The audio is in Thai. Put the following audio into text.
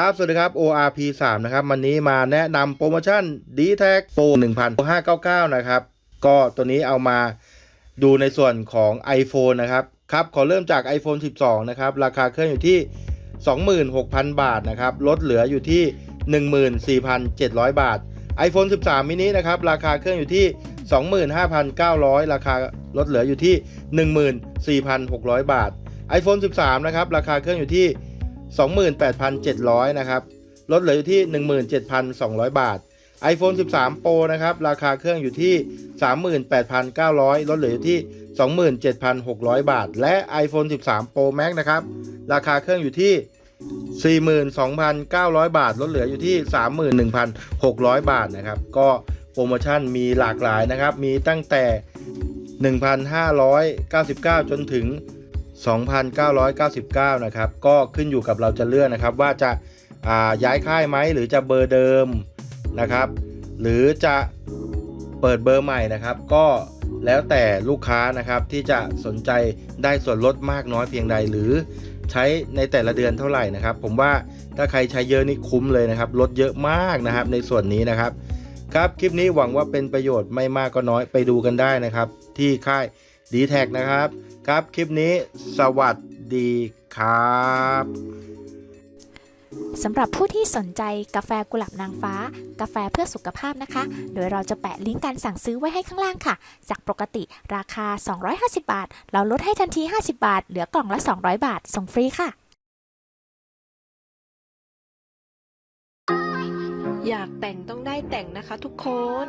ครับ สวัสดีครับ ORP 3นะครับ วันนี้มาแนะนำโปรโมชั่น d t a g Pro 1599 นะครับ ก็ตัวนี้เอามาดูในส่วนของ iPhone นะครับ ครับ ขอเริ่มจาก iPhone 12 นะครับ ราคาเครื่องอยู่ที่ 26,000 บาทนะครับ ลดเหลืออยู่ที่ 14,700 บาท iPhone 13 mini นะครับ ราคาเครื่องอยู่ที่ 25,900 ราคาลดเหลืออยู่ที่ 14,600 บาท iPhone 13 นะครับ ราคาเครื่องอยู่ที่ 28,700 นะครับ ลดเหลืออยู่ที่ 17,200 บาท iPhone 13 Pro นะครับ ราคาเครื่องอยู่ที่ 38,900 ลดเหลืออยู่ที่ 27,600 บาท และ iPhone 13 Pro Max นะครับ ราคาเครื่องอยู่ที่42,900 บาท ลดเหลืออยู่ที่ 31,600 บาทนะครับ ก็โปรโมชั่นมีหลากหลายนะครับ มีตั้งแต่ 1,599 จนถึง 2,999 นะครับ ก็ขึ้นอยู่กับเราจะเลือกนะครับ ว่าจะาย้ายค่ายไหมหรือจะเบอร์เดิมนะครับ หรือจะเปิดเบอร์ใหม่นะครับ ก็แล้วแต่ลูกค้านะครับที่จะสนใจได้ส่วนลดมากน้อยเพียงใดหรือใช้ในแต่ละเดือนเท่าไหร่นะครับ ผมว่าถ้าใครใช้เยอะนี่คุ้มเลยนะครับลดเยอะมากนะครับในส่วนนี้นะครับ ครับคลิปนี้หวังว่าเป็นประโยชน์ไม่มากก็น้อยไปดูกันได้นะครับ ที่ค่าย d t แทนะครับ ครับคลิปนี้สวัสดีครับสำหรับผู้ที่สนใจกาแฟกุหลาบนางฟ้า กาแฟเพื่อสุขภาพนะคะ โดยเราจะแปะลิงก์การสั่งซื้อไว้ให้ข้างล่างค่ะ จากปกติราคา 250 บาท เราลดให้ทันที 50 บาท เหลือกล่องละ 200 บาท ส่งฟรีค่ะ อยากแต่งต้องได้แต่งนะคะทุกคน